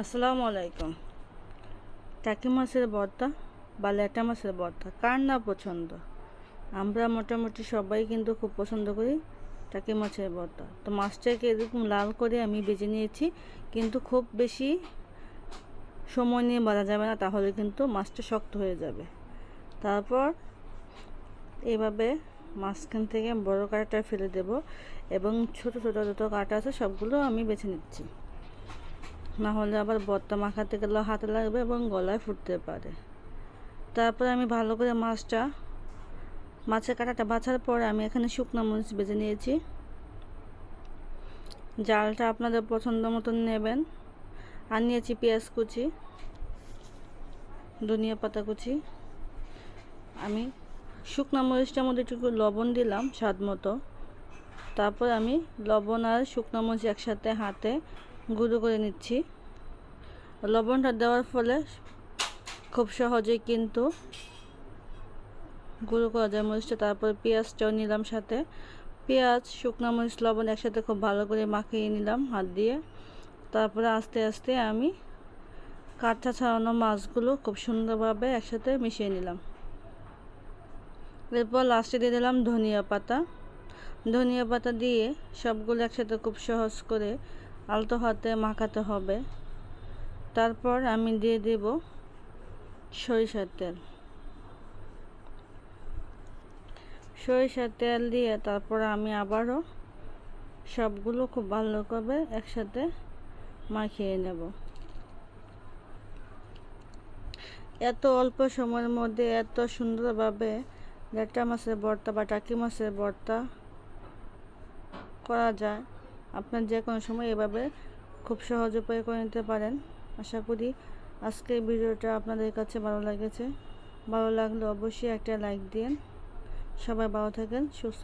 আসসালামু আলাইকুম। টাকি মাছের ভর্তা বা ল্যাটা মাছের ভর্তা কার না পছন্দ? আমরা মোটামুটি সবাই কিন্তু খুব পছন্দ করি টাকি মাছের ভর্তা তো মাছটাকে এরকম লাল করে আমি বেজে নিয়েছি, কিন্তু খুব বেশি সময় নিয়ে বাঁধা যাবে না, তাহলে কিন্তু মাছটা শক্ত হয়ে যাবে। তারপর এভাবে মাঝখান থেকে বড় কাঁটাটা ফেলে দেব এবং ছোট ছোট যত কাঁটা আছে, সবগুলো আমি বেছে নিচ্ছি। না হলে আবার বত্তা মাখাতে গেলেও হাতে লাগবে এবং গলায় ফুটতে পারে। তারপর আমি ভালো করে মাছটা, মাছের কাঁটাটা বাছার পর আমি এখানে শুকনো মরিচ বেজে নিয়েছি। জালটা আপনাদের পছন্দ মতন নেবেন। আর নিয়েছি পেঁয়াজ কুচি, ধনিয়া পাতা কুচি। আমি শুকনো মরিচটার মধ্যে একটু লবণ দিলাম স্বাদ মতো। তারপর আমি লবণ আর শুকনো মরিচ একসাথে হাতে গুঁড়ো করে নিচ্ছি। লবণটা দেওয়ার ফলে খুব সহজেই কিন্তু গুঁড়ো করা যায় মরিচটা। তারপর পেঁয়াজটাও নিলাম সাথে। পেঁয়াজ, শুকনো মরিচ, লবণ একসাথে খুব ভালো করে মাখিয়ে নিলাম হাত দিয়ে। তারপরে আস্তে আস্তে আমি কাঁচা ছাড়ানো মাছগুলো খুব সুন্দরভাবে একসাথে মিশিয়ে নিলাম। এরপর লাস্টে দিয়ে দিলাম ধনিয়া পাতা। ধনিয়া পাতা দিয়ে সবগুলো একসাথে খুব সহজ করে আলতো হাতে মাখাতে হবে। তারপর আমি দিয়ে দেব সরিষার তেল। সরিষার তেল দিয়ে তারপর আমি আবারও সবগুলো খুব ভালো করে একসাথে মাখিয়ে নেব। এত অল্প সময়ের মধ্যে এত সুন্দরভাবে লেটা মাছের ভর্তা বা টাকি মাছের ভর্তা করা যায়। আপনার যে কোনো সময় এভাবে খুব সহজ উপায় করে নিতে পারেন। আশা করি আজকের ভিডিওটা আপনাদের কাছে ভালো লেগেছে। ভালো লাগলে অবশ্যই একটা লাইক দিন সবাই ভালো থাকেন, সুস্থ